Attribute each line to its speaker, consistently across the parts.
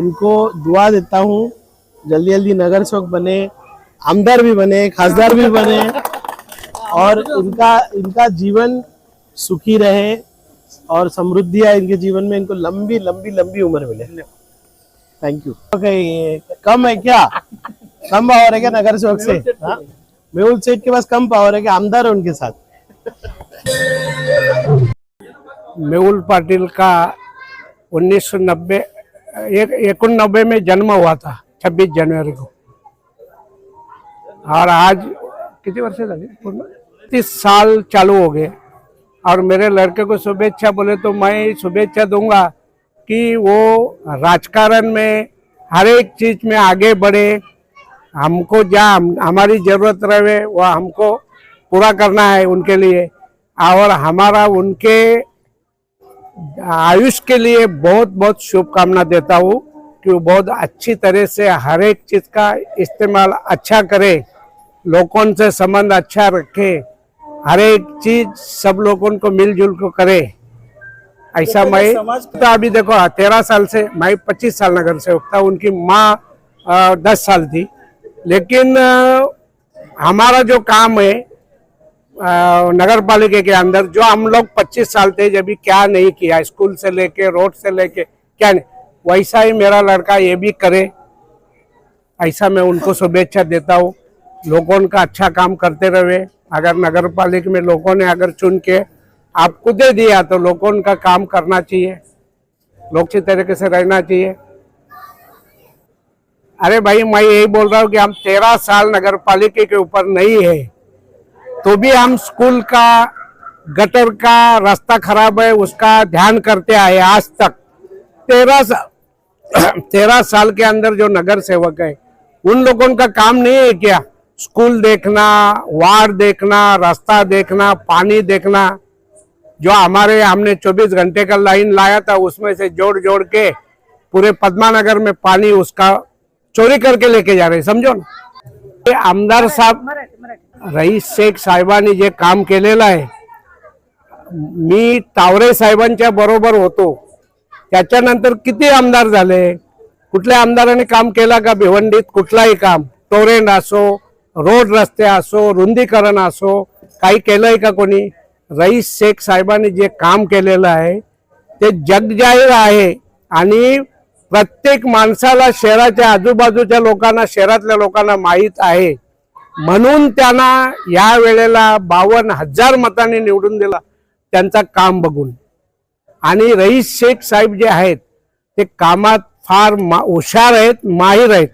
Speaker 1: इनको दुआ देता हूँ जल्दी जल्दी नगर सेवक बने आमदार भी बने खासदार भी बने और इनका इनका जीवन सुखी रहे और समृद्धि आए इनके जीवन में इनको लंबी लंबी लंबी उम्र मिले। थैंक यू okay, कम है क्या? कम पावर है क्या नगर सेवक से? हाँ? मेहुल सेठ के पास कम पावर है क्या आमदार है उनके साथ?
Speaker 2: मेहुल पाटिल का 1990 एक नब्बे में जन्म हुआ था 26 जनवरी को। और आज कितने वर्ष लगे? तीस साल चालू हो गए। और मेरे लड़के को शुभेच्छा बोले तो मैं शुभेच्छा दूँगा कि वो राजकारण में हर एक चीज़ में आगे बढ़े। हमको जहाँ हम, हमारी ज़रूरत रहे वह हमको पूरा करना है उनके लिए। और हमारा उनके आयुष के लिए बहुत बहुत शुभकामना देता हूँ कि वो बहुत अच्छी तरह से हर एक चीज़ का इस्तेमाल अच्छा करे लोगों से संबंध अच्छा रखे हर एक चीज़ सब लोगों को मिलजुल को करे। ऐसा तो मैं तो अभी देखो तेरह साल से मैं पच्चीस साल नगर से था उनकी माँ दस साल थी। लेकिन हमारा जो काम है नगर पालिका के अंदर, जो हम लोग 25 साल थे, जब भी क्या नहीं किया, स्कूल से लेके, रोड से लेके, क्या नहीं, वैसा ही मेरा लड़का ये भी करे। ऐसा मैं उनको शुभेच्छा देता हूँ। लोगों का अच्छा काम करते रहे। अगर नगर पालिका में लोगों ने अगर चुन के आपको दे दिया तो लोगों का काम करना चाहिए। लोग अच्छी तरीके से रहना चाहिए। अरे भाई, मैं यही बोल रहा हूँ कि हम तेरह साल नगर पालिका के ऊपर नहीं है। तो भी हम स्कूल का गटर का रास्ता खराब है उसका ध्यान करते आए आज तक। तेरह साल तेरह साल के अंदर जो नगर सेवक है उन लोगों का काम नहीं है क्या? स्कूल देखना वार्ड देखना रास्ता देखना पानी देखना जो हमारे हमने 24 घंटे का लाइन लाया था उसमें से जोड़ जोड़ के पूरे पद्मा नगर में पानी उसका चोरी करके लेके जा रहे समझो ना? आमदार साहेब रईस शेख साहेबांनी जे काम केलेलं आहे मी तावरे साहेबांच्या बरोबर होतो. त्याच्यानंतर किती आमदार झाले? कुठल्या आमदाराने काम केला का भिवंडीत? कुठलाही काम. टोरेंट असो रोड रस्ते असो रुंदीकरण असो काही केलंय का कोणी? रईस शेख साहेबांनी जे काम केलेलं आहे ते जगजाहीर आहे. आणि प्रत्येक माणसाला शहराच्या आजूबाजूच्या लोकांना शहरातल्या लोकांना माहीत आहे. म्हणून त्यांना या वेळेला बावन्न हजार मताने निवडून दिला. त्यांचा काम बघून. आणि रईस शेख साहेब जे आहेत ते कामात फार मा- हुशार आहेत माहीर आहेत.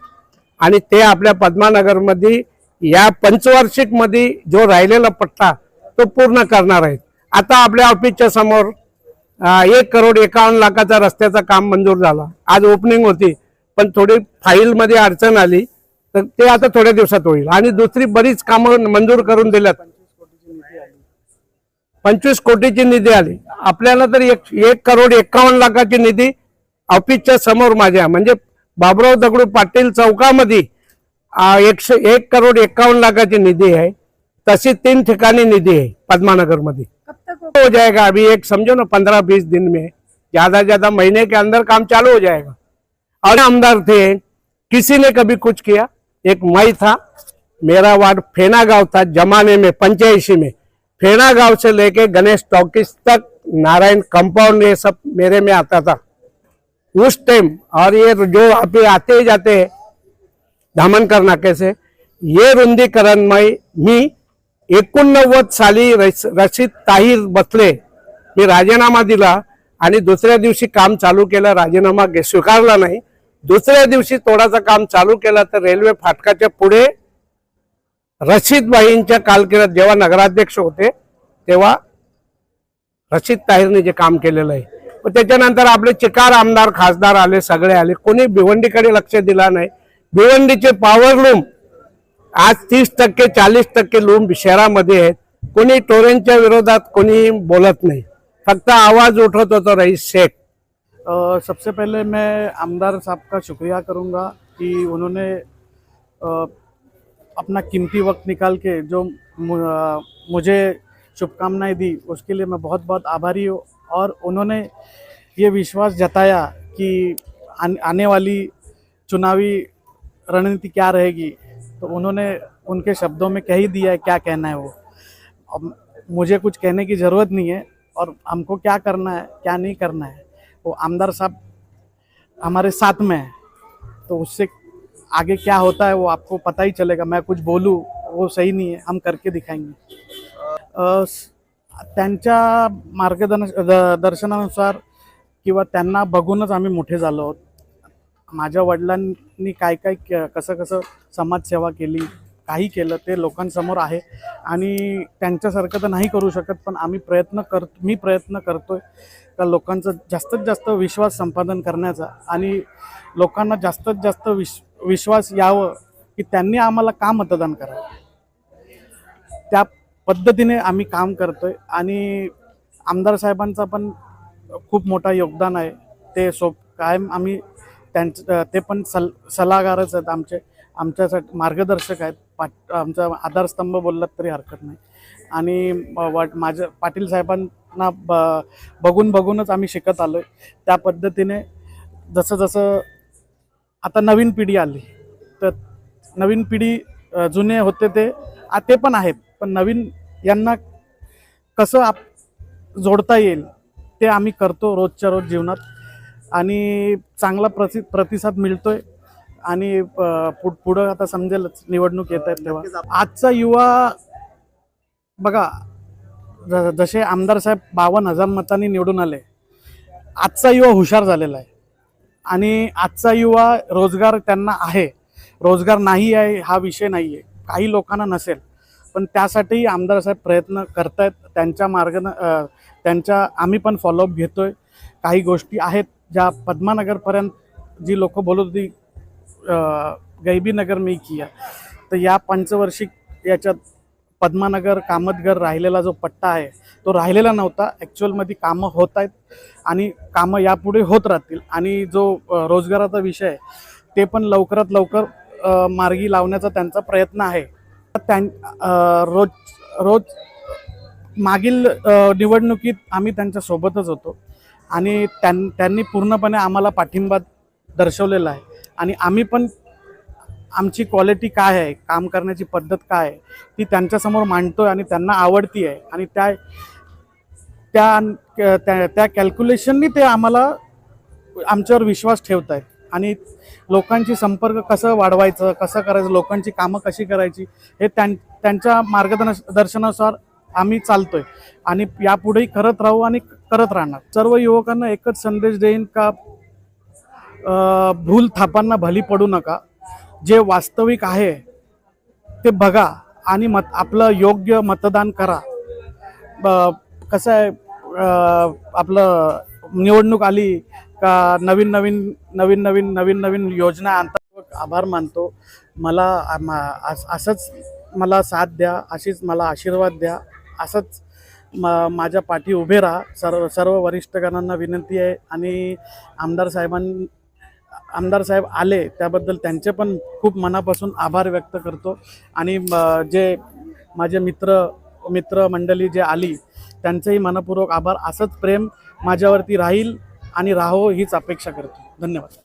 Speaker 2: आणि ते आपल्या पद्मानगरमध्ये या पंचवार्षिकमध्ये जो राहिलेला पट्टा तो पूर्ण करणार आहेत. आता आपल्या ऑफिसच्या समोर एक करोड एकावन्न लाखाचा रस्त्याचं काम मंजूर झाला. आज ओपनिंग होती पण थोडी फाईलमध्ये अडचण आली. तर ते आता थोड्या दिवसात होईल. आणि दुसरी बरीच कामं मंजूर करून दिल्यात. पंचवीस कोटीची निधी आली. आपल्याला तर एक एक करोड एकावन्न लाखाची निधी ऑफिसच्या समोर माझ्या. म्हणजे बाबुराव दगडू पाटील चौकामध्ये एकशे एक करोड एकावन्न लाखाची निधी आहे. तशी तीन ठिकाणी निधी आहे पद्मानगरमध्ये हो जाएगा अभी एक समझो ना पंद्रह बीस दिन में. ज्यादा ज्यादा महीने के अंदर काम चालू हो जाएगा और आमदार थे. किसी ने कभी कुछ किया? एक मई था मेरा वार्ड फेना गांव था जमाने में पंचायसी में। फेना गांव से लेके गणेश टॉकीज तक नारायण कंपाउंड ये सब मेरे में आता था। उस टाइम और ये जो अभी आते ही जाते हैं धामनकर नाके से ये रुंदीकरण मय मी एकोणनव्वद साली रस- रशीद ताहीर बसले मी राजीनामा दिला आणि दुसऱ्या दिवशी काम चालू केलं राजीनामा स्वीकारला नाही दुसऱ्या दिवशी तोडाचं काम चालू केलं तर रेल्वे फाटकाच्या पुढे रशीदबाईंच्या कालकिरात जेव्हा नगराध्यक्ष होते तेव्हा रशीद ताहीरने जे काम केलेलं आहे. पण त्याच्यानंतर आपले चिकार आमदार खासदार आले सगळे आले. कोणी भिवंडीकडे लक्ष दिला नाही. भिवंडीचे पॉवर लूम आज तीस टक्के चाळीस टक्के लूम शहरामध्ये आहेत. कोणी टोरेंच्या विरोधात कोणी बोलत नाही. फक्त आवाज उठवत होतो रईस शेख.
Speaker 3: सबसे पहले मैं आमदार साहब का शुक्रिया करूँगा कि उन्होंने अपना कीमती वक्त निकाल के जो मुझे शुभकामनाएँ दी, उसके लिए मैं बहुत बहुत आभारी हूँ। और उन्होंने ये विश्वास जताया कि आने वाली चुनावी रणनीति क्या रहेगी तो उन्होंने उनके शब्दों में कह ही दिया है क्या कहना है वो। अब मुझे कुछ कहने की ज़रूरत नहीं है और हमको क्या करना है, क्या नहीं करना है। वो आमदार साहब हमारे साथ में है तो उससे आगे क्या होता है वो आपको पता ही चलेगा। मैं कुछ बोलूँ वो सही नहीं है हम करके दिखाएंगे। त्यांच्या मार्गदर्श द- दर्शनानुसार किंवा त्यांना बघूनच आम्ही मोठे झालो आहोत. माझ्या वडिलांनी काय काय कसं कसं समाजसेवा केली काही केलं ते लोकांसमोर आहे. आणि त्यांच्यासारखं तर नाही करू शकत पण आम्ही प्रयत्न कर मी प्रयत्न करतो आहे का लोकांचा जास्तीत जास्त विश्वास संपादन करण्याचा आणि लोकांना जास्तीत जास्त विश विश्वास यावं की त्यांनी आम्हाला का मतदान करावं. त्या पद्धतीने आम्ही काम करतो आहे आणि आमदार साहेबांचा पण खूप मोठा योगदान आहे. ते सोप कायम आम्ही त्यांचं ते पण सल सल्लागारच आहेत आमचे. आमच्यासाठी मार्गदर्शक आहेत. पाट आमचा आधारस्तंभ बोललात तरी हरकत नाही. आणि वाट माझ्या पाटील साहेबांना ब बघून बघूनच आम्ही शिकत आलो आहे त्या पद्धतीने जसं जसं आता नवीन पिढी आली तर नवीन पिढी जुने होते ते आ, ते पण आहेत. पण नवीन यांना कसं आप जोडता येईल ते आम्ही करतो रोजच्या रोज जीवनात. आणि चांगला प्रति प्रतिसाद मिळतो आहे आणि पुढ आता समजेलच निवडणूक येत आहेत तेव्हा. आजचा युवा बघा जसे आमदार साहेब बावन्न हजार मतांनी निवडून आले आजचा युवा हुशार झालेला आहे. आणि आजचा युवा रोजगार त्यांना आहे. रोजगार नाही आहे हा विषय नाही आहे. काही लोकांना नसेल. पण त्यासाठी आमदार साहेब प्रयत्न करतायत. त्यांच्या मार्गानं त्यांच्या आम्ही पण फॉलोअप घेतोय. काही गोष्टी आहेत ज्या पद्मानगरपर्यंत जी लोक बोलत होती गैबीनगर मी किया. तर या पंचवर्षिक याच्यात पद्मानगर कामतगर राहिलेला जो पट्टा आहे तो राहिलेला नव्हता. ॲक्च्युअलमध्ये कामं होत आहेत आणि कामं यापुढे होत राहतील. आणि जो रोजगाराचा विषय आहे ते पण लवकरात लवकर मार्गी लावण्याचा त्यांचा प्रयत्न आहे. त्यां रोज रोज मागील निवडणुकीत आम्ही त्यांच्यासोबतच होतो. आणि त्यां त्यांनी पूर्णपणे आम्हाला पाठिंबा दर्शवलेला आहे. आणि आम्ही पण आमची क्वालिटी काय आहे काम करण्याची पद्धत काय आहे ती त्यांच्यासमोर मांडतो आहे आणि त्यांना आवडती आहे. आणि त्या त्या त्या- त्या कॅल्क्युलेशननी ते आम्हाला आमच्यावर विश्वास ठेवत आहेत. आणि लोकांची संपर्क कसं वाढवायचं कसं करायचं लोकांची कामं कशी करायची हे त्यां त्यांच्या मार्गदर्श दर्शनानुसार आम्ही चालतोय. आणि यापुढेही करत राहू आणि करत राहणार. सर्व युवकांना एकच संदेश देईन का भूल थापांना भली पडू नका. जे वास्तविक आहे ते बघा आणि मत आपलं योग्य मतदान करा. ब- कसं आहे आपलं निवडणूक आली का नवीन नवीन नवीन नवीन नवीन नवीन योजना अंतर्गत आभार मानतो. मला अस- असंच मला साथ द्या अशीच मला आशीर्वाद द्या. असंच म माझ्या पाठी उभे राहा. सर्व सर्व वरिष्ठगणांना विनंती आहे आणि आमदार साहेबां आमदार साहेब आले त्याबद्दल त्यांचे पण खूप मनापासून आभार व्यक्त करतो. आणि म- जे माझे मित्र मित्रमंडळी जे आली त्यांचेही मनपूर्वक आभार. असंच प्रेम माझ्यावरती राहील आणि राहो हीच अपेक्षा करतो. धन्यवाद.